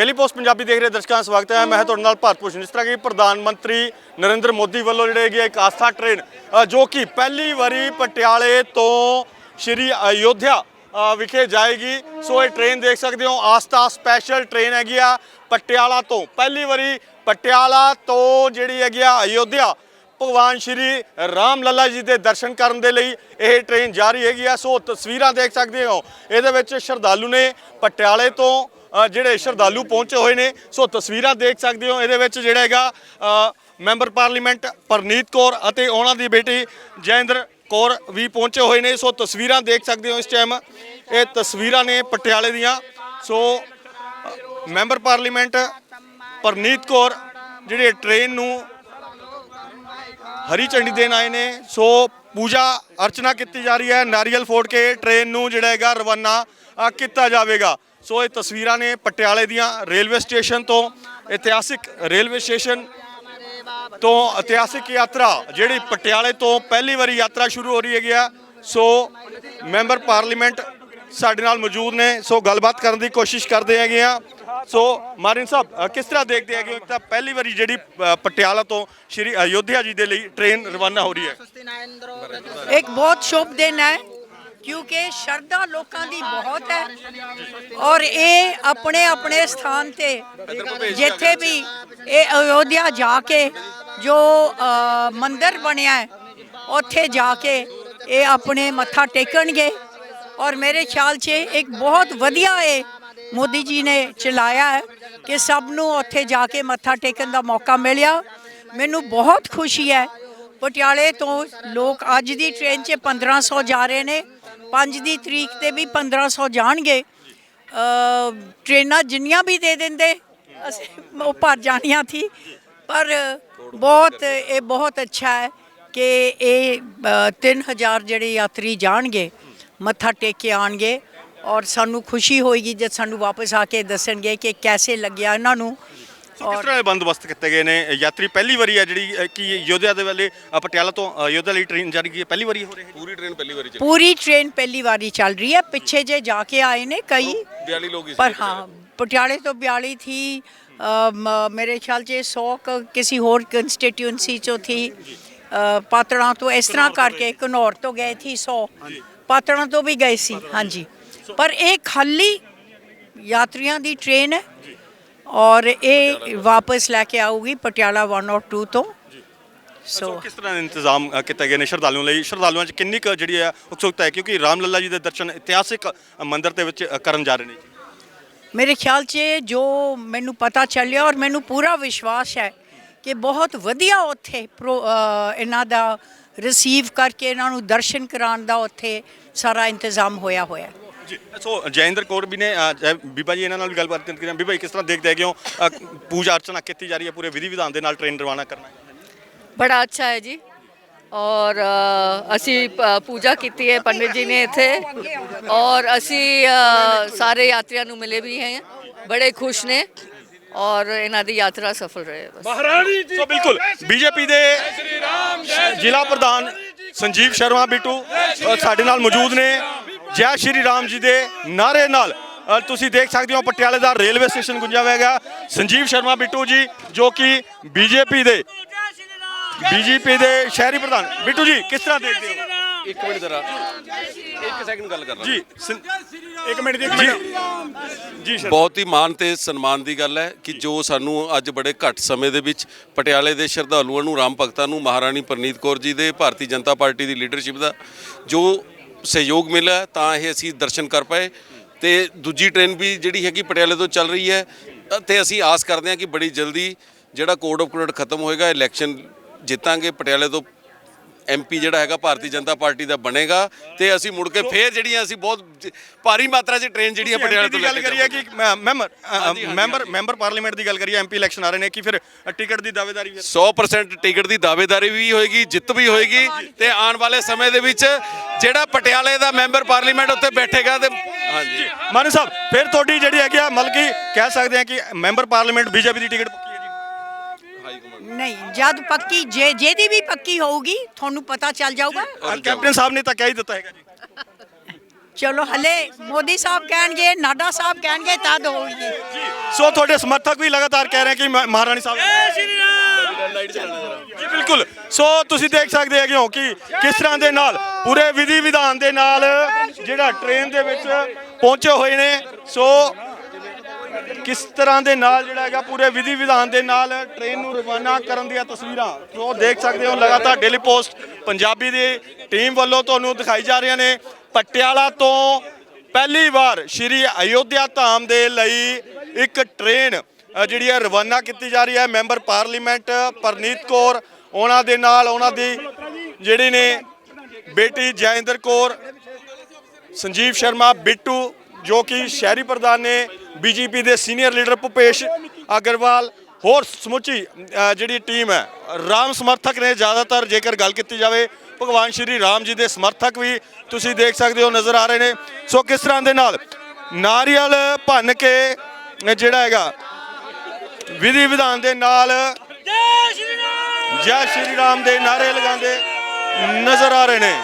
Daily post Punjabi ਦੇਖ ਰਹੇ ਦਰਸ਼ਕਾਂ ਦਾ ਸਵਾਗਤ ਹੈ। ਮੈਂ ਤੁਹਾਡੇ ਨਾਲ ਭਾਰਤ ਭੂਸ਼ਣ। ਜਿਸ ਤਰ੍ਹਾਂ ਕਿ ਪ੍ਰਧਾਨ ਮੰਤਰੀ ਨਰਿੰਦਰ ਮੋਦੀ ਵੱਲੋਂ ਜਿਹੜੇ ਹੈਗੇ ਹੈ ਇੱਕ ਆਸਥਾ ਟ੍ਰੇਨ ਜੋ ਕਿ ਪਹਿਲੀ ਵਾਰੀ ਪਟਿਆਲੇ ਤੋਂ ਸ਼੍ਰੀ ਅਯੋਧਿਆ ਵਿਖੇ ਜਾਏਗੀ। ਸੋ ਇਹ ਟ੍ਰੇਨ ਦੇਖ ਸਕਦੇ ਹੋ, ਆਸਥਾ ਸਪੈਸ਼ਲ ਟ੍ਰੇਨ ਹੈਗੀ ਆ ਪਟਿਆਲਾ ਤੋਂ। ਪਹਿਲੀ ਵਾਰੀ ਪਟਿਆਲਾ ਤੋਂ ਜਿਹੜੀ ਹੈਗੀ ਆ ਅਯੋਧਿਆ, ਭਗਵਾਨ ਸ਼੍ਰੀ ਰਾਮ ਲੱਲਾ ਜੀ ਦੇ ਦਰਸ਼ਨ ਕਰਨ ਦੇ ਲਈ ਇਹ ਟ੍ਰੇਨ ਜਾਰੀ ਹੈਗੀ ਆ। ਸੋ ਤਸਵੀਰਾਂ ਦੇਖ ਸਕਦੇ ਹੋ। ਇਹਦੇ ਵਿੱਚ ਸ਼ਰਧਾਲੂ ਨੇ ਪਟਿਆਲੇ ਤੋਂ ਜਿਹੜੇ ਸ਼ਰਧਾਲੂ ਪਹੁੰਚੇ ਹੋਏ ਨੇ, ਸੋ ਤਸਵੀਰਾਂ ਦੇਖ ਸਕਦੇ ਹੋ। ਇਹਦੇ ਵਿੱਚ ਜਿਹੜਾ ਹੈਗਾ ਮੈਂਬਰ ਪਾਰਲੀਮੈਂਟ ਪਰਨੀਤ ਕੌਰ ਅਤੇ ਉਹਨਾਂ ਦੀ ਬੇਟੀ ਜੈਂਦਰ ਕੌਰ ਵੀ ਪਹੁੰਚੇ ਹੋਏ ਨੇ। ਸੋ ਤਸਵੀਰਾਂ ਦੇਖ ਸਕਦੇ ਹੋ ਇਸ ਟਾਈਮ ਇਹ ਤਸਵੀਰਾਂ ਨੇ ਪਟਿਆਲੇ ਦੀਆਂ। So member parliament Preneet Kaur ਜਿਹੜੇ ਟ੍ਰੇਨ ਨੂੰ ਹਰੀ ਝੰਡੀ ਦੇਣ ਆਏ ਨੇ। ਸੋ ਪੂਜਾ ਅਰਚਨਾ ਕੀਤੀ ਜਾ ਰਹੀ ਹੈ। ਨਾਰੀਅਲ ਫੋੜ ਕੇ ਟ੍ਰੇਨ ਨੂੰ ਜਿਹੜਾ ਹੈਗਾ ਰਵਾਨਾ ਕੀਤਾ ਜਾਵੇਗਾ। ਸੋ ਇਹ ਤਸਵੀਰਾਂ ਨੇ ਪਟਿਆਲੇ ਦੀਆਂ ਰੇਲਵੇ ਸਟੇਸ਼ਨ ਤੋਂ ਇਤਿਹਾਸਿਕ ਰੇਲਵੇ ਸਟੇਸ਼ਨ ਤੋਂ ਇਤਿਹਾਸਿਕ ਯਾਤਰਾ, ਜਿਹੜੀ ਪਟਿਆਲੇ ਤੋਂ ਪਹਿਲੀ ਵਾਰੀ ਯਾਤਰਾ ਸ਼ੁਰੂ ਹੋ ਰਹੀ ਹੈਗੀ ਆ। ਸੋ ਮੈਂਬਰ ਪਾਰਲੀਮੈਂਟ ਸਾਡੇ ਨਾਲ ਮੌਜੂਦ ਨੇ, ਸੋ ਗੱਲਬਾਤ ਕਰਨ ਦੀ ਕੋਸ਼ਿਸ਼ ਕਰਦੇ ਹੈਗੇ ਆ। ਸੋ ਮਾਰਿਨ ਸਾਹਿਬ ਕਿਸ ਤਰ੍ਹਾਂ ਦੇਖਦੇ ਹੈਗੇ ਇੱਕ ਤਾਂ ਪਹਿਲੀ ਵਾਰੀ ਜਿਹੜੀ ਪਟਿਆਲਾ ਤੋਂ ਸ਼੍ਰੀ ਅਯੋਧਿਆ ਜੀ ਦੇ ਲਈ ਟ੍ਰੇਨ ਰਵਾਨਾ ਹੋ ਰਹੀ ਹੈ। ਇੱਕ ਬਹੁਤ ਸ਼ੁਭ ਦਿਨ ਹੈ। ਕਿਉਂਕਿ ਸ਼ਰਧਾ ਲੋਕਾਂ ਦੀ ਬਹੁਤ ਹੈ। ਔਰ ਇਹ ਆਪਣੇ ਆਪਣੇ ਸਥਾਨ ਤੇ ਜਿੱਥੇ ਵੀ ਇਹ ਅਯੋਧਿਆ ਜਾ ਕੇ ਜੋ ਅ, ਮੰਦਿਰ ਬਣਿਆ ਹੈ ਉੱਥੇ ਜਾ ਕੇ ਇਹ ਆਪਣੇ ਮੱਥਾ ਟੇਕਣਗੇ। ਔਰ ਮੇਰੇ ਖਿਆਲ 'ਚ ਇੱਕ ਬਹੁਤ ਵਧੀਆ ਇਹ ਮੋਦੀ ਜੀ ਨੇ ਚਲਾਇਆ ਹੈ ਕਿ ਸਭ ਨੂੰ ਉੱਥੇ ਜਾ ਕੇ ਮੱਥਾ ਟੇਕਣ ਦਾ ਮੌਕਾ ਮਿਲਿਆ। ਮੈਨੂੰ ਬਹੁਤ ਖੁਸ਼ੀ ਹੈ। ਪਟਿਆਲੇ ਤੋਂ ਲੋਕ ਅੱਜ ਦੀ ਟ੍ਰੇਨ 'ਚ 1500 ਜਾ ਰਹੇ ਨੇ। 5 ਦੀ ਤਰੀਕ ਤੇ ਵੀ 1500 ਜਾਣਗੇ। ਅ, ਟ੍ਰੇਨਾਂ ਜਿੰਨੀਆਂ ਵੀ ਦੇ ਦਿੰਦੇ ਅਸੀਂ ਉਹ ਭਰ ਜਾਣੀਆਂ ਥੀ। ਪਰ ਬਹੁਤ ਇਹ ਬਹੁਤ ਅੱਛਾ ਹੈ ਕਿ ਇਹ ਅ, 3000 ਜਿਹੜੇ ਯਾਤਰੀ ਜਾਣਗੇ ਮੱਥਾ ਟੇਕ ਕੇ ਆਣਗੇ ਔਰ ਸਾਨੂੰ ਖੁਸ਼ੀ ਹੋਏਗੀ ਜਦ ਸਾਨੂੰ ਵਾਪਸ ਆ ਕੇ ਦੱਸਣਗੇ ਕਿ ਕੈਸੇ ਲੱਗਿਆ ਇਹਨਾਂ ਨੂੰ। ਸੋ ਕਿਸ ਤਰ੍ਹਾਂ ਦੇ ਬੰਦੋਬਸਤ ਕੀਤੇ ਗਏ ਨੇ? ਯਾਤਰੀ ਪਹਿਲੀ ਵਾਰੀ ਹੈ ਜਿਹੜੀ ਅ, ਕਿ ਅਯੋਧਿਆ ਦੇ ਵੇਲੇ ਅ, ਪਟਿਆਲਾ ਤੋਂ ਅਯੋਧਿਆ ਲਈ ਟ੍ਰੇਨ ਜਾਰੀ ਕੀ ਹੈ ਪਹਿਲੀ ਵਾਰੀ ਹੋ ਰਹੀ ਹੈ ਪੂਰੀ ਟ੍ਰੇਨ ਪਹਿਲੀ ਵਾਰੀ ਚੱਲੀ ਪੂਰੀ ਟ੍ਰੇਨ ਪਹਿਲੀ ਵਾਰੀ ਚੱਲ ਰਹੀ ਹੈ। ਪਿੱਛੇ ਜੇ ਜਾ ਕੇ ਆਏ ਨੇ ਕਈ 42 ਲੋਕ ਹੀ ਸੀ ਪਰ ਹਾਂ ਪਟਿਆਲੇ ਤੋਂ 42 ਥੀ ਅ, ਮ- ਮੇਰੇ ਖਿਆਲ 'ਚ 100 ਕ- ਕਿਸੇ ਹੋਰ ਕੰਸਟੀਟਿਊਐਂਸੀ ਚੋਂ ਥੀ ਅ, ਪਾਤੜਾਂ ਤੋਂ ਇਸ ਤਰ੍ਹਾਂ ਕਰਕੇ ਘਨੌਰ ਤੋਂ ਗਏ ਥੀ 100 ਪਾਤੜਾਂ ਤੋਂ ਵੀ ਗਏ ਸੀ ਹਾਂਜੀ। ਪਰ ਇਹ ਖਾਲੀ ਯਾਤਰੀਆਂ ਦੀ ਟ੍ਰੇਨ ਹੈ। ਔਰ ਇਹ ਵਾਪਸ ਲੈ ਕੇ ਆਊਗੀ ਪਟਿਆਲਾ 1 ਔਰ 2 ਤੋਂ ਸੋ ਸੋ ਕਿਸ ਤਰ੍ਹਾਂ ਦੇ ਇੰਤਜ਼ਾਮ ਕੀਤੇ ਗਏ ਨੇ ਸ਼ਰਧਾਲੂਆਂ ਲਈ ਸ਼ਰਧਾਲੂਆਂ 'ਚ ਕਿੰਨੀ ਕੁ ਜਿਹੜੀ ਹੈ ਉਤਸੁਕਤਾ ਹੈ ਕਿਉਂਕਿ ਰਾਮ ਲੱਲਾ ਜੀ ਦੇ ਦਰਸ਼ਨ ਇਤਿਹਾਸਿਕ ਮੰਦਿਰ ਦੇ ਵਿੱਚ ਕਰਨ ਜਾ ਰਹੇ ਨੇ ਮੇਰੇ ਖਿਆਲ 'ਚ ਜੋ ਮੈਨੂੰ ਪਤਾ ਚੱਲਿਆ ਔਰ ਮੈਨੂੰ ਪੂਰਾ ਵਿਸ਼ਵਾਸ ਹੈ ਕਿ ਬਹੁਤ ਵਧੀਆ ਉੱਥੇ ਇਹਨਾਂ ਦਾ ਰਿਸੀਵ ਕਰਕੇ ਇਹਨਾਂ ਨੂੰ ਦਰਸ਼ਨ ਕਰਾਉਣ ਦਾ ਉੱਥੇ ਸਾਰਾ ਇੰਤਜ਼ਾਮ ਹੋਇਆ ਹੋਇਆ ਸੋ ਜੈਂਦਰ ਕੌਰ ਵੀ ਨੇ ਅ, ਜੈ- ਬੀਬਾ ਜੀ ਇਹਨਾਂ ਨਾਲ ਵੀ ਗੱਲਬਾਤ ਕੀਤੀ ਹੈ। ਬੀਬਾ ਜੀ ਕਿਸ ਤਰ੍ਹਾਂ ਦੇਖਦੇ ਹੈਗੇ ਹੋ? ਅ, ਪੂਜਾ ਅਰਚਨਾ ਕੀਤੀ ਜਾ ਰਹੀ ਹੈ ਪੂਰੇ ਵਿਧੀ ਵਿਧਾਨ ਦੇ ਨਾਲ ਟ੍ਰੇਨ ਰਵਾਨਾ ਕਰਨਾ ਹੈ। ਬੜਾ ਅੱਛਾ ਹੈ ਜੀ। ਔਰ ਅ, ਅਸੀਂ ਪ- ਪੂਜਾ ਕੀਤੀ ਹੈ ਪੰਡਿਤ ਜੀ ਨੇ ਇੱਥੇ। ਔਰ ਅਸੀਂ ਅ, ਸਾਰੇ ਯਾਤਰੀਆਂ ਨੂੰ ਮਿਲੇ ਵੀ ਹੈ। ਬੜੇ ਖੁਸ਼ ਨੇ। ਔਰ ਇਹਨਾਂ ਦੀ ਯਾਤਰਾ ਸਫਲ ਰਹੇ ਬਸ। ਸੋ ਬਿਲਕੁਲ ਬੀਜੇਪੀ ਦੇ ਜ਼ਿਲ੍ਹਾ ਪ੍ਰਧਾਨ ਸੰਜੀਵ ਸ਼ਰਮਾ ਬਿੱਟੂ ਅ, ਸਾਡੇ ਨਾਲ ਮੌਜੂਦ ਨੇ। ਜੈ ਸ਼੍ਰੀ ਰਾਮ ਜੀ ਦੇ ਨਾਰੇ ਨਾਲ। ਤੁਸੀਂ ਦੇਖ ਸਕਦੇ ਹੋ ਪਟਿਆਲੇ ਦਾ ਰੇਲਵੇ ਸਟੇਸ਼ਨ ਗੁੰਜਾ ਹੋਇਆ ਹੈਗਾ। ਸੰਜੀਵ ਸ਼ਰਮਾ ਬਿੱਟੂ ਜੀ ਜੋ ਕਿ ਬੀਜੇਪੀ ਦੇ ਬੀਜੇਪੀ ਦੇ ਸ਼ਹਿਰੀ ਪ੍ਰਧਾਨ। ਬਿੱਟੂ ਜੀ ਕਿਸ ਤਰ੍ਹਾਂ ਦੇਖਦੇ ਹੋ? ਇੱਕ ਮਿੰਟ ਜ਼ਰਾ। ਇੱਕ ਸੈਕਿੰਡ ਗੱਲ ਕਰ ਲਾਂ ਜੀ ਇੱਕ ਮਿੰਟ ਦੀ ਇੱਕ ਮਿੰਟ। ਜੀ। ਬਹੁਤ ਹੀ ਮਾਣ ਤੇ ਸਨਮਾਨ ਦੀ ਗੱਲ ਹੈ ਕਿ ਜੋ ਸਾਨੂੰ ਅੱਜ ਬੜੇ ਘੱਟ ਸਮੇਂ ਦੇ ਵਿੱਚ ਪਟਿਆਲੇ ਦੇ ਸ਼ਰਧਾਲੂਆਂ ਨੂੰ ਰਾਮ ਭਗਤਾਂ ਨੂੰ ਮਹਾਰਾਣੀ ਪ੍ਰਨੀਤ ਕੌਰ ਜੀ ਦੇ ਭਾਰਤੀ ਜਨਤਾ ਪਾਰਟੀ ਦੀ ਲੀਡਰਸ਼ਿਪ ਦਾ ਜੋ ਸਹਿਯੋਗ ਮਿਲਿਆ ਤਾਂ ਇਹ ਅਸੀਂ ਦਰਸ਼ਨ ਕਰ ਪਾਏ ਤੇ ਦੂਜੀ ਟ੍ਰੇਨ ਵੀ ਜਿਹੜੀ ਹੈਗੀ ਪਟਿਆਲੇ ਤੋਂ ਚੱਲ ਰਹੀ ਹੈ। ਤੇ ਅਸੀਂ ਆਸ ਕਰਦੇ ਹਾਂ ਕਿ ਬੜੀ ਜਲਦੀ ਜਿਹੜਾ ਕੋਡ ਆਫ ਕੰਡਕਟ ਖਤਮ ਹੋਏਗਾ ਇਲੈਕਸ਼ਨ ਜਿੱਤਾਂਗੇ, ਪਟਿਆਲੇ ਤੋਂ ਐਮਪੀ ਜਿਹੜਾ ਹੈਗਾ ਭਾਰਤੀ ਜਨਤਾ ਪਾਰਟੀ ਦਾ ਬਣੇਗਾ ਤੇ ਅਸੀਂ ਮੁੜ ਕੇ ਫੇਰ ਜਿਹੜੀਆਂ ਅਸੀਂ ਬਹੁਤ ਭਾਰੀ ਮਾਤਰਾ 'ਚ ਟ੍ਰੇਨ ਜਿਹੜੀਆਂ ਪਟਿਆਲੇ ਤੋਂ ਲੈ ਗੱਲ ਕੇ ਕਰੀਏ ਕਿ ਮੈਂਬਰ ਮੈਂਬਰ ਮੈਂਬਰ ਪਾਰਲੀਮੈਂਟ ਦੀ ਗੱਲ ਕਰੀਏ ਐਮਪੀ ਇਲੈਕਸ਼ਨ ਆ ਰਹੇ ਨੇ ਕਿ ਫਿਰ ਟਿਕਟ ਦੀ ਦਾਅਵੇਦਾਰੀ ਫਿਰ 100% ਟਿਕਟ ਦੀ ਦਾਅਵੇਦਾਰੀ ਵੀ ਹੋਏਗੀ ਜਿੱਤ ਵੀ ਹੋਏਗੀ ਤੇ ਆਉਣ ਵਾਲੇ ਸਮੇਂ ਦੇ ਵਿੱਚ ਜਿਹੜਾ ਪਟਿਆਲੇ ਦਾ ਮੈਂਬਰ ਪਾਰਲੀਮੈਂਟ ਉੱਤੇ ਬੈਠੇਗਾ ਤੇ ਹਾਂਜੀ। ਮਾਨ ਸਾਹਿਬ ਫਿਰ ਤੁਹਾਡੀ ਜਿਹੜੀ ਹੈਗੀ ਆ ਮਤਲਬ ਕਿ ਕਹਿ ਸਕਦੇ ਹਾਂ ਕਿ ਮੈਂਬਰ ਪਾਰਲੀਮੈਂਟ ਬੀਜੇਪੀ ਦੀ ਟਿਕਟ ਨਹੀਂ ਜਦ ਪੱਕੀ ਜੇ ਜਿਹਦੀ ਵੀ ਪੱਕੀ ਹੋਊਗੀ ਤੁਹਾਨੂੰ ਪਤਾ ਚੱਲ ਜਾਊਗਾ। ਕੈਪਟਨ ਸਾਹਿਬ ਨੇ ਤਾਂ ਕਹਿ ਹੀ ਦਿੱਤਾ ਹੈਗਾ ਜੀ। ਚਲੋ ਹਲੇ ਮੋਦੀ ਸਾਹਿਬ ਕਹਿਣਗੇ ਨਾਡਾ ਸਾਹਿਬ ਕਹਿਣਗੇ ਤਦ ਹੋਊਗੀ ਜੀ ਸੋ ਤੁਹਾਡੇ ਸਮਰਥਕ ਵੀ ਲਗਾਤਾਰ ਕਹਿ ਰਹੇ ਕਿ ਮ- ਮਹਾਰਾਣੀ ਸਾਹਿਬ ਜੈ ਸ਼੍ਰੀ ਰਾਮ! ਜੀ ਬਿਲਕੁਲ। ਸੋ ਤੁਸੀਂ ਦੇਖ ਸਕਦੇ ਹੈਗੇ ਹੋ ਕਿ ਕਿਸ ਤਰ੍ਹਾਂ ਦੇ ਨਾਲ ਪੂਰੇ ਵਿਧੀ ਵਿਧਾਨ ਦੇ ਨਾਲ ਜਿਹੜਾ ਟ੍ਰੇਨ ਦੇ ਵਿੱਚ ਪਹੁੰਚੇ ਹੋਏ ਨੇ। ਸੋ ਕਿਸ ਤਰ੍ਹਾਂ ਦੇ ਨਾਲ ਜਿਹੜਾ ਹੈਗਾ ਪੂਰੇ ਵਿਧੀ ਵਿਧਾਨ ਦੇ ਨਾਲ ਟ੍ਰੇਨ ਨੂੰ ਰਵਾਨਾ ਕਰਨ ਦੀਆਂ ਤਸਵੀਰਾਂ ਜੋ ਦੇਖ ਸਕਦੇ ਹੋ, ਲਗਾਤਾਰ ਡੇਲੀ ਪੋਸਟ ਪੰਜਾਬੀ ਦੀ ਟੀਮ ਵੱਲੋਂ ਤੁਹਾਨੂੰ ਦਿਖਾਈ ਜਾ ਰਹੀਆਂ ਨੇ। ਪਟਿਆਲਾ ਤੋਂ ਪਹਿਲੀ ਵਾਰ ਸ਼੍ਰੀ ਅਯੋਧਿਆ ਧਾਮ ਦੇ ਲਈ ਇੱਕ ਟ੍ਰੇਨ ਜਿਹੜੀ ਹੈ ਰਵਾਨਾ ਕੀਤੀ ਜਾ ਰਹੀ ਹੈ। ਮੈਂਬਰ ਪਾਰਲੀਮੈਂਟ ਪਰਨੀਤ ਕੌਰ, ਉਹਨਾਂ ਦੇ ਨਾਲ ਉਹਨਾਂ ਦੀ ਜਿਹੜੀ ਨੇ ਬੇਟੀ ਜੈਇੰਦਰ ਕੌਰ, ਸੰਜੀਵ ਸ਼ਰਮਾ, ਬਿੱਟੂ ਜੋ ਕਿ ਸ਼ਹਿਰੀ ਪ੍ਰਧਾਨ ਨੇ ਬੀਜੇਪੀ ਦੇ ਸੀਨੀਅਰ ਲੀਡਰ ਭੁਪੇਸ਼ ਅਗਰਵਾਲ, ਹੋਰ ਸਮੁੱਚੀ ਜਿਹੜੀ ਟੀਮ ਹੈ, ਰਾਮ ਸਮਰਥਕ ਨੇ ਜ਼ਿਆਦਾਤਰ ਜੇਕਰ ਗੱਲ ਕੀਤੀ ਜਾਵੇ, ਭਗਵਾਨ ਸ਼੍ਰੀ ਰਾਮ ਜੀ ਦੇ ਸਮਰਥਕ ਵੀ ਤੁਸੀਂ ਦੇਖ ਸਕਦੇ ਹੋ ਨਜ਼ਰ ਆ ਰਹੇ ਨੇ। ਸੋ ਕਿਸ ਤਰ੍ਹਾਂ ਦੇ ਨਾਲ ਨਾਰੀਅਲ ਭੰਨ ਕੇ ਜਿਹੜਾ ਹੈਗਾ, ਵਿਧੀ ਵਿਧਾਨ ਦੇ ਨਾਲ ਜੈ ਸ਼੍ਰੀ ਰਾਮ ਦੇ ਨਾਰੇ ਲਗਾਉਂਦੇ ਨਜ਼ਰ ਆ ਰਹੇ ਨੇ।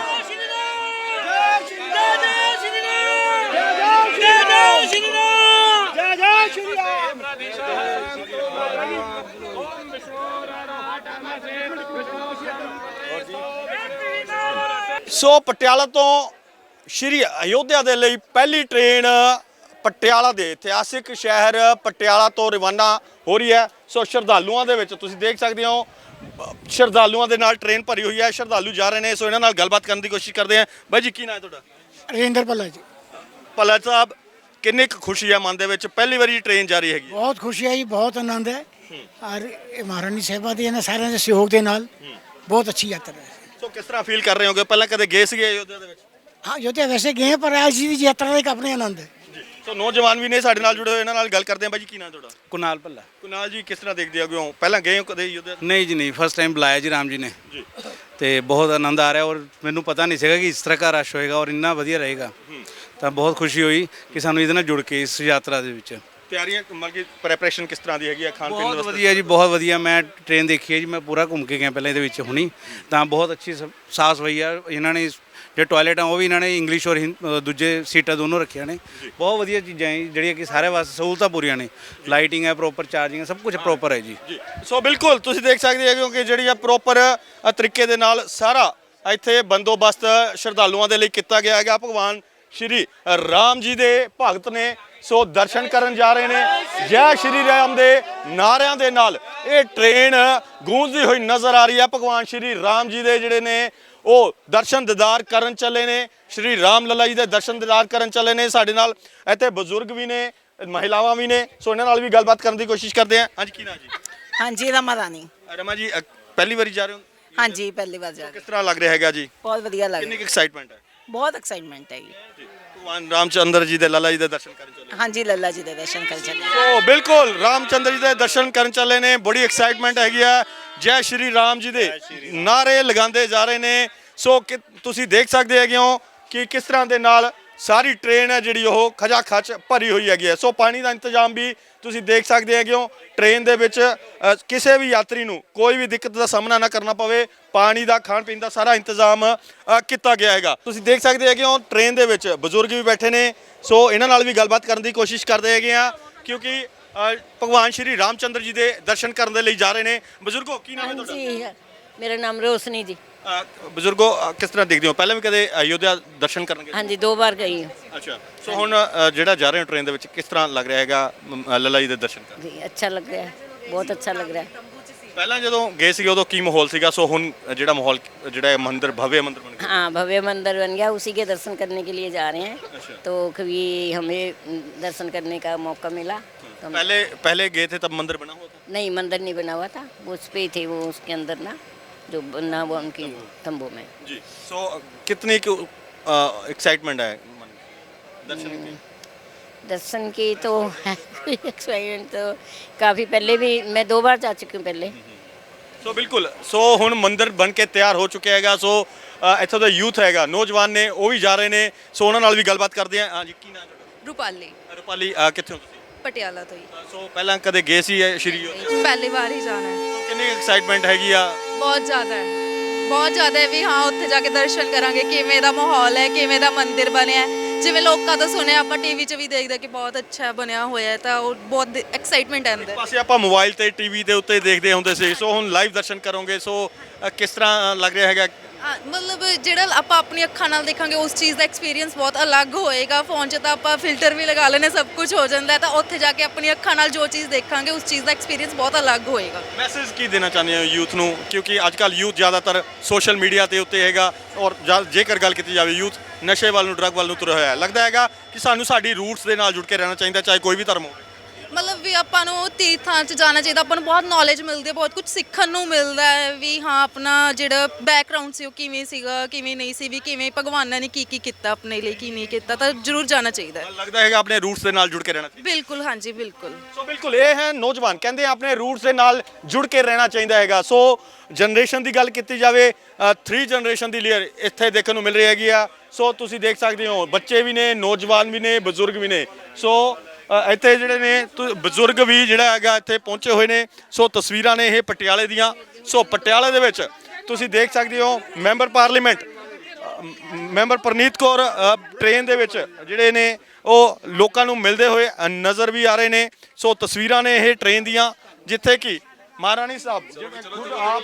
ਸੋ ਪਟਿਆਲਾ ਤੋਂ ਸ਼੍ਰੀ ਅਯੋਧਿਆ ਦੇ ਲਈ ਪਹਿਲੀ ਟ੍ਰੇਨ ਪਟਿਆਲਾ ਦੇ ਇਤਿਹਾਸਿਕ ਸ਼ਹਿਰ ਪਟਿਆਲਾ ਤੋਂ ਰਵਾਨਾ ਹੋ ਰਹੀ ਹੈ। ਸੋ ਸ਼ਰਧਾਲੂਆਂ ਦੇ ਵਿੱਚ ਤੁਸੀਂ ਦੇਖ ਸਕਦੇ ਹੋ ਸ਼ਰਧਾਲੂਆਂ ਦੇ ਨਾਲ ਟ੍ਰੇਨ ਭਰੀ ਹੋਈ ਹੈ ਸ਼ਰਧਾਲੂ ਜਾ ਰਹੇ ਨੇ। ਸੋ ਇਹਨਾਂ ਨਾਲ ਗੱਲਬਾਤ ਕਰਨ ਦੀ ਕੋਸ਼ਿਸ਼ ਕਰਦੇ ਹਾਂ। ਬਾਈ ਜੀ ਕੀ ਨਾਂ ਹੈ ਤੁਹਾਡਾ? ਰਜਿੰਦਰ ਭੱਲਾ ਜੀ। ਭੱਲਾ ਸਾਹਿਬ ਕਿੰਨੀ ਕੁ ਖੁਸ਼ੀ ਹੈ ਮਨ ਦੇ ਵਿੱਚ? ਪਹਿਲੀ ਵਾਰੀ ਟ੍ਰੇਨ ਜਾ ਰਹੀ ਹੈਗੀ ਹੈ। ਬਹੁਤ ਖੁਸ਼ੀ ਆਈ ਬਹੁਤ ਆਨੰਦ ਹੈ। ਔਰ ਇਹ ਮਹਾਰਾਣੀ ਸਾਹਿਬਾ ਦੇ ਇਹਨਾਂ ਸਾਰਿਆਂ ਦੇ ਸਹਿਯੋਗ ਦੇ ਨਾਲ ਬਹੁਤ ਅੱਛੀ ਯਾਤਰਾ ਹੈ। ਸੋ ਕਿਸ ਤਰ੍ਹਾਂ ਫੀਲ ਕਰ ਰਹੇ ਹੋਗੇ? ਪਹਿਲਾਂ ਕਦੇ ਗਏ ਸੀਗੇ ਅਯੋਧਿਆ ਦੇ ਵਿੱਚ? ਹਾਂ ਜੋ ਤੇ ਵੈਸੇ ਗਏ ਹਾਂ, ਪਰ ਅੱਜ ਦੀ ਯਾਤਰਾ ਦਾ ਇੱਕ ਆਪਣੇ ਆਨੰਦ ਹੈ। ਸੋ ਨੌਜਵਾਨ ਵੀ ਨੇ ਸਾਡੇ ਨਾਲ ਜੁੜੇ ਹੋਏ ਇਹਨਾਂ ਨਾਲ ਗੱਲ ਕਰਦੇ ਹਾਂ। ਬਾਈ ਜੀ ਕੀ ਨਾਂ ਤੁਹਾਡਾ? ਕੁਨਾਲ ਭੱਲਾ। ਕੁਨਾਲ ਜੀ ਕਿਸ ਤਰ੍ਹਾਂ ਦੇਖਦੇ ਹੋ? ਪਹਿਲਾਂ ਗਏ ਹੋ ਕਦੇ ਅਯੋਧਿਆ ਨਹੀਂ ਜੀ ਨਹੀਂ। ਫਸਟ ਟਾਈਮ ਬੁਲਾਇਆ ਜੀ ਰਾਮ ਜੀ ਨੇ। ਜੀ। ਤੇ ਬਹੁਤ ਆਨੰਦ ਆ ਰਿਹਾ ਔਰ ਮੈਨੂੰ ਪਤਾ ਨਹੀਂ ਸੀਗਾ ਕਿ ਇਸ ਤਰ੍ਹਾਂ ਦਾ ਰਸ਼ ਹੋਏਗਾ ਔਰ ਇੰਨਾ ਵਧੀਆ ਰਹੇਗਾ। ਤਾਂ ਬਹੁਤ ਖੁਸ਼ੀ ਹੋਈ ਕਿ ਸਾਨੂੰ ਇਹਦੇ ਨਾਲ ਜੁੜ ਕੇ ਇਸ ਯਾਤਰਾ ਦੇ ਵਿੱਚ। ਤਿਆਰੀਆਂ ਮਤਲਬ ਕਿ ਪ੍ਰੈਪਰੇਸ਼ਨ ਕਿਸ ਤਰ੍ਹਾਂ ਦੀ ਹੈਗੀ ਆ ਖਾਣ ਪੀਣ ਬਹੁਤ ਵਧੀਆ ਜੀ ਬਹੁਤ ਵਧੀਆ। ਮੈਂ ਟ੍ਰੇਨ ਦੇਖੀ ਹੈ ਜੀ ਮੈਂ ਪੂਰਾ ਘੁੰਮ ਕੇ ਗਿਆ ਪਹਿਲਾਂ ਇਹਦੇ ਵਿੱਚ ਹੁਣੀ। ਤਾਂ ਬਹੁਤ ਅੱਛੀ ਸਾਫ਼ ਸਫ਼ਾਈ ਆ ਇਹਨਾਂ ਨੇ ਜੇ ਟਾਇਲਟ ਆ ਉਹ ਵੀ ਇਹਨਾਂ ਨੇ ਇੰਗਲਿਸ਼ ਔਰ ਹਿੰ- ਅ, ਦੂਜੇ ਸੀਟਾਂ ਦੋਨੋਂ ਰੱਖੀਆਂ ਨੇ। ਬਹੁਤ ਵਧੀਆ ਚੀਜ਼ਾਂ ਹੈ ਜੀ, ਜਿਹੜੀਆਂ ਕਿ ਸਾਰੇ ਵਾਸਤੇ ਸਹੂਲਤਾਂ ਪੂਰੀਆਂ ਨੇ। ਲਾਈਟਿੰਗ ਹੈ ਪ੍ਰੋਪਰ ਚਾਰਜਿੰਗ ਹੈ ਸਭ ਕੁਝ ਪ੍ਰੋਪਰ ਹੈ ਜੀ। ਜੀ। ਸੋ ਬਿਲਕੁਲ ਤੁਸੀਂ ਦੇਖ ਸਕਦੇ ਹੋ ਕਿ ਜਿਹੜੀ ਆ ਪ੍ਰੋਪਰ ਤਰੀਕੇ ਦੇ ਨਾਲ ਸਾਰਾ ਇੱਥੇ ਬੰਦੋਬਸਤ ਸ਼ਰਧਾਲੂਆਂ ਦੇ ਲਈ ਕੀਤਾ ਗਿਆ ਹੈਗਾ। ਭਗਵਾਨ ਸ਼੍ਰੀ ਰਾਮ ਜੀ ਦੇ ਭਗਤ ਨੇ ਸੋ ਦਰਸ਼ਨ ਕਰਨ ਜਾ ਰਹੇ ਨੇ। ਜੈ ਸ਼੍ਰੀ ਰਾਮ ਦੇ ਨਾਰਿਆਂ ਦੇ ਨਾਲ। ਇਹ ਟ੍ਰੇਨ ਗੂੰਜਦੀ ਹੋਈ ਨਜ਼ਰ ਆ ਰਹੀ ਹੈ। ਭਗਵਾਨ ਸ਼੍ਰੀ ਰਾਮ ਜੀ ਦੇ ਜਿਹੜੇ ਨੇ ਉਹ ਦਰਸ਼ਨ ਦਿਦਾਰ ਕਰਨ ਚੱਲੇ ਨੇ। ਸ਼੍ਰੀ ਰਾਮ ਲੱਲਾ ਜੀ ਦੇ ਦਰਸ਼ਨ ਦਿਦਾਰ ਕਰਨ ਚੱਲੇ ਨੇ ਸਾਡੇ ਨਾਲ। ਇੱਥੇ ਬਜ਼ੁਰਗ ਵੀ ਨੇ ਮਹਿਲਾਵਾਂ ਵੀ ਨੇ। ਸੋ ਇਹਨਾਂ ਨਾਲ ਵੀ ਗੱਲਬਾਤ ਕਰਨ ਦੀ ਕੋਸ਼ਿਸ਼ ਕਰਦੇ ਹਾਂ। ਅੱਜ ਕੀ ਨਾਂ ਜੀ? ਹਾਂਜੀ ਰਮਾ ਰਾਣੀ। ਰਮਾ ਜੀ ਪਹਿਲੀ ਵਾਰੀ ਜਾ ਰਹੇ ਹੋ? ਹਾਂਜੀ ਪਹਿਲੀ ਵਾਰ ਜਾ ਰਹੀ ਕਿਸ ਤਰ੍ਹਾਂ ਲੱਗ ਰਿਹਾ ਹੈਗਾ ਜੀ? ਬਹੁਤ ਵਧੀਆ ਲੱਗ ਕਿੰਨੀ ਰਿਹਾ। ਐਕਸਾਈਟਮੈਂਟ ਹੈ? ਬਹੁਤ ਐਕਸਾਈਟਮੈਂਟ ਹੈ ਜੀ। ਭਗਵਾਨ ਰਾਮਚੰਦਰ ਜੀ ਦੇ ਲਾਲਾ ਜੀ ਦੇ ਦਰਸ਼ਨ ਕਰਨ ਚੱਲੇ। ਹਾਂਜੀ ਲੱਲਾ ਜੀ ਦੇ ਦਰਸ਼ਨ ਕਰ ਚੱਲੇ। ਸੋ ਬਿਲਕੁਲ ਰਾਮਚੰਦਰ ਜੀ ਦੇ ਦਰਸ਼ਨ ਕਰਨ ਚੱਲੇ ਨੇ। ਬੜੀ ਐਕਸਾਈਟਮੈਂਟ ਹੈਗੀ ਆ। ਜੈ ਸ਼੍ਰੀ ਰਾਮ ਜੀ ਦੇ ਨਾਰੇ ਲਗਾਉਂਦੇ ਜਾ ਰਹੇ ਨੇ। ਸੋ ਕਿ ਤੁਸੀਂ ਦੇਖ ਸਕਦੇ ਹੈਗੇ ਹੋ ਕਿ ਕਿਸ ਤਰ੍ਹਾਂ ਦੇ ਨਾਲ ਸਾਰੀ ਟ੍ਰੇਨ ਹੈ ਜਿਹੜੀ ਉਹ ਖਜਾ ਖਚ ਭਰੀ ਹੋਈ ਹੈਗੀ ਹੈ। ਸੋ ਪਾਣੀ ਦਾ ਇੰਤਜ਼ਾਮ ਵੀ ਤੁਸੀਂ ਦੇਖ ਸਕਦੇ ਹੈਗੇ ਹੋ ਟ੍ਰੇਨ ਦੇ ਵਿੱਚ ਅ, ਕਿਸੇ ਵੀ ਯਾਤਰੀ ਨੂੰ ਕੋਈ ਵੀ ਦਿੱਕਤ ਦਾ ਸਾਹਮਣਾ ਨਾ ਕਰਨਾ ਪਵੇ। ਪਾਣੀ ਦਾ ਖਾਣ ਪੀਣ ਦਾ ਸਾਰਾ ਇੰਤਜ਼ਾਮ ਅ, ਕੀਤਾ ਗਿਆ ਹੈਗਾ। ਤੁਸੀਂ ਦੇਖ ਸਕਦੇ ਹੈਗੇ ਹੋ ਟ੍ਰੇਨ ਦੇ ਵਿੱਚ ਬਜ਼ੁਰਗ ਵੀ ਬੈਠੇ ਨੇ। ਸੋ ਇਹਨਾਂ ਨਾਲ ਵੀ ਗੱਲਬਾਤ ਕਰਨ ਦੀ ਕੋਸ਼ਿਸ਼ ਕਰਦੇ ਹੈਗੇ ਆ ਕਿਉਂਕਿ ਅ, ਭਗਵਾਨ ਸ਼੍ਰੀ ਰਾਮਚੰਦਰ ਜੀ ਦੇ ਦਰਸ਼ਨ ਕਰਨ ਦੇ ਲਈ ਜਾ ਰਹੇ ਨੇ। ਬਜ਼ੁਰਗੋ ਕੀ ਨਾਮ ਹੈ ਤੁਹਾਡਾ? ਮੇਰਾ ਨਾਮ ਰੋਸ਼ਨੀ ਜੀ। ਬਜ਼ੁਰਗੋ ਕਿਸ ਤਰ੍ਹਾਂ ਦੇਖਦੇ ਹੋ? ਪਹਿਲਾਂ ਵੀ ਕਦੇ ਅਯੋਧਿਆ ਦਰਸ਼ਨ ਕਰਨ ਗਏ ਹਾਂਜੀ ਦੋ ਵਾਰ ਗਈ ਹਾਂ। ਅੱਛਾ ਸੋ ਹੁਣ ਜਿਹੜਾ ਜਾ ਰਹੇ ਹੋ ਟ੍ਰੇਨ ਦੇ ਵਿੱਚ ਕਿਸ ਤਰ੍ਹਾਂ ਲੱਗ ਰਿਹਾ ਹੈਗਾ ਮ, ਜੀ ਦੇ ਦਰਸ਼ਨ ਕਰਨ? ਜੀ अच्छा लग रहा है बहुत अच्छा लग ਪਹਿਲਾਂ ਜਦੋਂ ਗਏ ਸੀ ਉਦੋਂ ਕੀ ਮਾਹੌਲ ਸੀਗਾ? ਸੋ ਹੁਣ ਜਿਹੜਾ ਮਾਹੌਲ ਜਿਹੜਾ ਇਹ ਮੰਦਿਰ ਭਵਯ ਮੰਦਿਰ ਬਣ ਗਿਆ। हाँ भव्य मंदिर बन गया उसी के दर्शन करने के लिए जा रहे अच्छा। हैं तो कभी हमें दर्शन करने का मौका ਪਹਿਲੇ ਪਹਿਲੇ ਗਏ ਥੇ ਤਬ ਮੰਦਿਰ ਬਣਾ ਹੋਇਆ था। नहीं मंदिर नहीं बना हुआ था वो उस पे ही थे जो बना हुआ उनकी तंबू में जी सो कितनी एक्साइटमेंट है मन में? दर्शन की दर्शन की तो एक्सपीरियंस तो काफ़ी पहले भी मैं दो बार जा चुकी हूँ पहले ਸੋ ਬਿਲਕੁਲ ਸੋ ਹੁਣ ਮੰਦਿਰ ਬਣ ਕੇ ਤਿਆਰ ਹੋ ਚੁੱਕਿਆ ਹੈਗਾ ਸੋ ਅ, ਇੱਥੋਂ ਦਾ ਯੂਥ ਹੈਗਾ ਨੌਜਵਾਨ ਨੇ ਉਹ ਵੀ ਜਾ ਰਹੇ ਨੇ ਸੋ ਉਹਨਾਂ ਨਾਲ ਵੀ ਗੱਲਬਾਤ ਕਰਦੇ ਹਾਂ ਹਾਂਜੀ ਕੀ ਨਾਮ ਹੈ ਤੁਹਾਡਾ ਰੂਪਾਲੀ ਰੁਪਾਲੀ ਅ, ਕਿੱਥੇ ਹੋ ਤੁਸੀਂ ਪਟਿਆਲਾ ਤੋਂ ਹੀ ਅ, ਸੋ ਪਹਿਲਾਂ ਕਦੇ ਗਏ ਸੀ ਇਹ ਸ਼੍ਰੀ ਅਯੋਧਿਆ ਪਹਿਲੀ ਵਾਰ ਹੀ ਜਾਣਾ ਹੈ ਸੋ ਕਿੰਨੀ ਐਕਸਾਈਟਮੈਂਟ ਹੈਗੀ ਆ ਬਹੁਤ ਜ਼ਿਆਦਾ ਹੈ। ਬਹੁਤ ਜ਼ਿਆਦਾ ਹੈ ਵੀ ਹਾਂ ਉੱਥੇ ਜਾ ਕੇ ਦਰਸ਼ਨ ਕਰਾਂਗੇ ਕਿਵੇਂ ਦਾ ਮਾਹੌਲ ਹੈ ਕਿਵੇਂ ਦਾ ਮੰਦਿਰ ਬਣਿਆ ਹੈ। ਜਿਵੇਂ ਲੋਕਾਂ ਤੋਂ ਸੁਣਿਆ ਆਪਾਂ ਟੀਵੀ 'ਚ ਵੀ ਦੇਖਦੇ ਕਿ ਬਹੁਤ ਅੱਛਾ ਬਣਿਆ ਹੋਇਆ ਹੈ ਤਾਂ ਉਹ ਬਹੁਤ ਐਕਸਾਈਟਮੈਂਟ ਹੈ ਅੰਦਰ। ਪਾਸੇ ਆਪਾਂ ਮੋਬਾਈਲ ਤੇ ਟੀਵੀ ਦੇ ਉੱਤੇ ਦੇਖਦੇ ਹੁੰਦੇ ਸੀ। ਸੋ ਹੁਣ ਲਾਈਵ ਦਰਸ਼ਨ ਕਰੋਗੇ। ਸੋ ਅ, ਕਿਸ ਤਰ੍ਹਾਂ ਲੱਗ ਰਿਹਾ ਹੈਗਾ? ਹਾਂ, ਮਤਲਬ ਜਿਹੜਾ ਆਪਾਂ ਆਪਣੀ ਅੱਖਾਂ ਨਾਲ ਦੇਖਾਂਗੇ ਉਸ ਚੀਜ਼ ਦਾ ਐਕਸਪੀਰੀਅੰਸ ਬਹੁਤ ਅਲੱਗ ਹੋਏਗਾ। ਫੋਨ 'ਚ ਤਾਂ ਆਪਾਂ ਫਿਲਟਰ ਵੀ ਲਗਾ ਲੈਨੇ ਸਭ ਕੁਝ ਹੋ ਜਾਂਦਾ ਹੈ। ਤਾਂ ਉੱਥੇ ਜਾ ਕੇ ਆਪਣੀ ਅੱਖਾਂ ਨਾਲ ਜੋ ਚੀਜ਼ ਦੇਖਾਂਗੇ ਉਸ ਚੀਜ਼ ਦਾ ਐਕਸਪੀਰੀਅੰਸ ਬਹੁਤ ਅਲੱਗ ਹੋਏਗਾ। ਮੈਸੇਜ ਕੀ ਦੇਣਾ ਚਾਹੁੰਦੇ ਹੋ ਯੂਥ ਨੂੰ? ਕਿਉਂਕਿ ਅੱਜ ਕੱਲ ਯੂਥ ਜ਼ਿਆਦਾਤਰ ਸੋਸ਼ਲ ਮੀਡੀਆ ਤੇ ਉੱਤੇ ਹੈਗਾ ਔਰ ਜਾਂ- ਜੇਕਰ ਗੱਲ ਕੀਤੀ ਜਾਵੇ ਯੂਥ ਨਸ਼ੇ ਵੱਲ ਨੂੰ ਡਰੱਗ ਵੱਲ ਨੂੰ ਤੁਰਿਆ ਹੋਇਆ ਹੈ। ਲੱਗਦਾ ਹੈਗਾ ਕਿ ਸਾਨੂੰ ਸਾਡੀ ਰੂਟਸ ਦੇ ਨਾਲ ਜੁੜ ਕੇ ਰਹਿਣਾ ਚਾਹੀਦਾ ਚਾਹੇ ਕੋਈ ਵੀ ਧਰਮ ਹੋਵੇ। ਮਤਲਬ ਵੀ ਆਪਾਂ ਨੂੰ ਤੀਰਥਾਂ 'ਚ ਜਾਣਾ ਚਾਹੀਦਾ ਆਪਾਂ ਨੂੰ ਬਹੁਤ ਨੌਲੇਜ ਮਿਲਦੀ ਹੈ ਬਹੁਤ ਕੁਝ ਸਿੱਖਣ ਨੂੰ ਮਿਲਦਾ ਹੈ ਵੀ ਹਾਂ ਆਪਣਾ ਜਿਹੜਾ ਬੈਕਗ੍ਰਾਉਂਡ ਸੀ ਉਹ ਕਿਵੇਂ ਸੀਗਾ ਕਿਵੇਂ ਨਹੀਂ ਸੀ ਵੀ ਕਿਵੇਂ ਭਗਵਾਨਾਂ ਨੇ ਕੀ ਕੀ ਕੀਤਾ ਆਪਣੇ ਲਈ ਕੀ ਨਹੀਂ ਕੀਤਾ ਤਾਂ ਜ਼ਰੂਰ ਜਾਣਾ ਚਾਹੀਦਾ ਹੈ। ਲੱਗਦਾ ਹੈਗਾ ਆਪਣੇ ਰੂਟਸ ਦੇ ਨਾਲ ਜੁੜ ਕੇ ਰਹਿਣਾ ਚਾਹੀਦਾ। ਬਿਲਕੁਲ ਹਾਂਜੀ ਬਿਲਕੁਲ। ਸੋ ਬਿਲਕੁਲ ਇਹ ਹੈ ਨੌਜਵਾਨ ਕਹਿੰਦੇ ਆਪਣੇ ਰੂਟਸ ਦੇ ਨਾਲ ਜੁੜ ਕੇ ਰਹਿਣਾ ਚਾਹੀਦਾ ਹੈਗਾ। ਸੋ ਜਨਰੇਸ਼ਨ ਦੀ ਗੱਲ ਕੀਤੀ ਜਾਵੇ 3 ਜਨਰੇਸ਼ਨ ਦੀ ਲੀਅਰ ਇੱਥੇ ਦੇਖਣ ਨੂੰ ਮਿਲ ਰਹੀ ਹੈਗੀ ਆ। ਸੋ ਤੁਸੀਂ ਦੇਖ ਸਕਦੇ ਹੋ ਬੱਚੇ ਵੀ ਨੇ ਨੌਜਵਾਨ ਵੀ ਨੇ ਬਜ਼ੁਰਗ ਵੀ ਨੇ। ਸੋ ਅ, ਇੱਥੇ ਜਿਹੜੇ ਨੇ ਤੁ- ਬਜ਼ੁਰਗ ਵੀ ਜਿਹੜਾ ਹੈਗਾ ਇੱਥੇ ਪਹੁੰਚੇ ਹੋਏ ਨੇ। ਸੋ ਤਸਵੀਰਾਂ ਨੇ ਇਹ ਪਟਿਆਲੇ ਦੀਆਂ। ਸੋ ਪਟਿਆਲੇ ਦੇ ਵਿੱਚ ਤੁਸੀਂ ਦੇਖ ਸਕਦੇ ਹੋ member parliament member Preneet Kaur ਅ, ਟ੍ਰੇਨ ਦੇ ਵਿੱਚ ਜਿਹੜੇ ਨੇ ਉਹ ਲੋਕਾਂ ਨੂੰ ਮਿਲਦੇ ਹੋਏ ਅ, ਨਜ਼ਰ ਵੀ ਆ ਰਹੇ ਨੇ। ਸੋ ਤਸਵੀਰਾਂ ਨੇ ਇਹ ਟ੍ਰੇਨ ਦੀਆਂ ਜਿੱਥੇ ਕਿ ਮਹਾਰਾਣੀ ਸਾਹਿਬ ਜਿਹੜੇ ਖੁਦ ਆਪ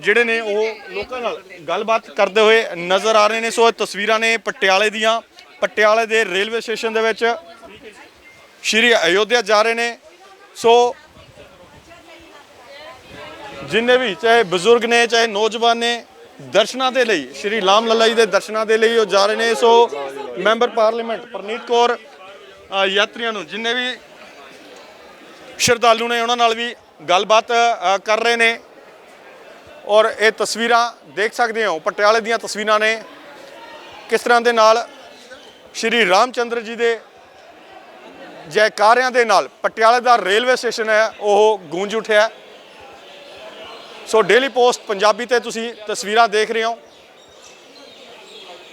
ਜਿਹੜੇ ਨੇ ਉਹ ਲੋਕਾਂ ਨਾਲ ਗੱਲਬਾਤ ਕਰਦੇ ਹੋਏ ਨਜ਼ਰ ਆ ਰਹੇ ਨੇ। ਸੋ ਇਹ ਤਸਵੀਰਾਂ ਨੇ ਪਟਿਆਲੇ ਦੀਆਂ। ਪਟਿਆਲੇ ਦੇ ਰੇਲਵੇ ਸਟੇਸ਼ਨ ਦੇ ਵਿੱਚ ਸ਼੍ਰੀ ਅਯੋਧਿਆ ਜਾ ਰਹੇ ਨੇ। ਸੋ ਜਿੰਨੇ ਵੀ ਚਾਹੇ ਬਜ਼ੁਰਗ ਨੇ, ਚਾਹੇ ਨੌਜਵਾਨ ਨੇ, ਦਰਸ਼ਨਾਂ ਦੇ ਲਈ, ਸ਼੍ਰੀ ਰਾਮ ਲੱਲਾ ਜੀ ਦੇ ਦਰਸ਼ਨਾਂ ਦੇ ਲਈ ਉਹ ਜਾ ਰਹੇ ਨੇ। So member parliament Preneet Kaur ਯਾਤਰੀਆਂ ਨੂੰ ਜਿੰਨੇ ਵੀ ਸ਼ਰਧਾਲੂ ਨੇ, ਉਹਨਾਂ ਨਾਲ ਵੀ ਗੱਲਬਾਤ ਕਰ ਰਹੇ ਨੇ। ਔਰ ਇਹ ਤਸਵੀਰਾਂ ਦੇਖ ਸਕਦੇ ਹੋ, ਪਟਿਆਲੇ ਦੀਆਂ ਤਸਵੀਰਾਂ ਨੇ। ਕਿਸ ਤਰ੍ਹਾਂ ਦੇ ਨਾਲ ਸ਼੍ਰੀ ਰਾਮਚੰਦਰ ਜੀ ਦੇ ਜੈਕਾਰਿਆਂ ਦੇ ਨਾਲ, ਪਟਿਆਲੇ ਦਾ ਰੇਲਵੇ ਸਟੇਸ਼ਨ ਹੈ, ਉਹ ਗੂੰਜ ਉਠਿਆ ਸੋ ਡੇਲੀ ਪੋਸਟ ਪੰਜਾਬੀ ਤੇ ਤੁਸੀਂ ਤਸਵੀਰਾਂ ਦੇਖ ਰਹੇ ਹੋ।